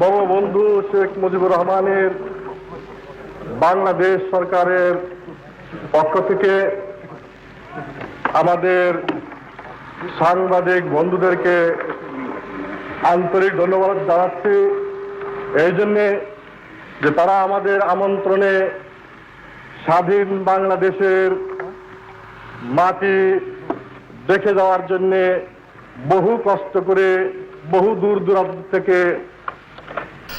বঙ্গবন্ধু শেখ মুজিবুর রহমানের বাংলাদেশ সরকারের পক্ষ থেকে আমাদের সাংবাদিক বন্ধুদেরকে আন্তরিক ধন্যবাদ জানাচ্ছি। এই জন্যে যে তারা আমাদের আমন্ত্রণে স্বাধীন বাংলাদেশের মাটি দেখে যাওয়ার জন্যে বহু কষ্ট করে বহু দূর দূরান্ত থেকে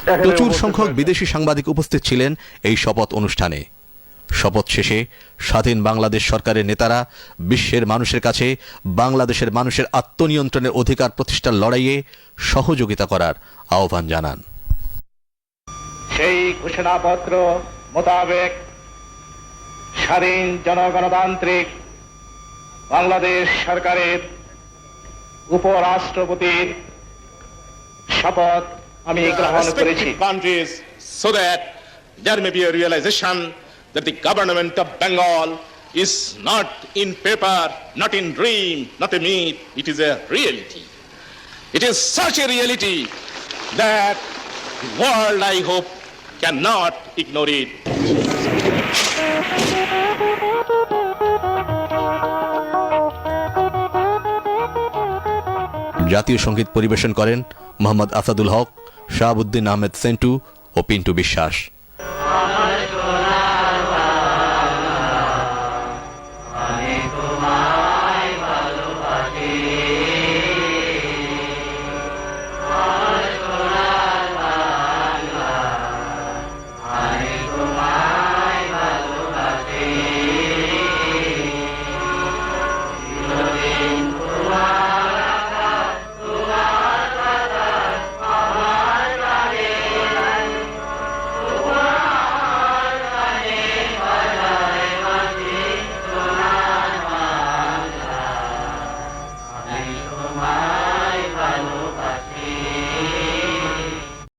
প্রচুর সংখ্যক বিদেশি সাংবাদিক উপস্থিত ছিলেন এই শপথ অনুষ্ঠানে। শপথ শেষে স্বাধীন বাংলাদেশ সরকারের নেতারা বিশ্বের মানুষের কাছে বাংলাদেশের মানুষের আত্মনিয়ন্ত্রণের অধিকার প্রতিষ্ঠার লড়াইয়ে সহযোগিতা করার আহ্বান জানান। সেই ঘোষণাপত্র মোতাবেক স্বাধীন জনগণতান্ত্রিক বাংলাদেশ সরকারের উপরাষ্ট্রপতির শপথ আমি গ্রহণ করেছি countries so that there may be a realization that the government of Bengal is not in paper, not in dream, not a myth, it is a reality. It is such a reality that the world, I hope, cannot ignore it. জাতীয় সংগীত পরিবেশন করেন মোহাম্মদ আসাদুল হক শাহাবুদ্দিন আহমেদ সেন্টু ও পিন্টু বিশ্বাস।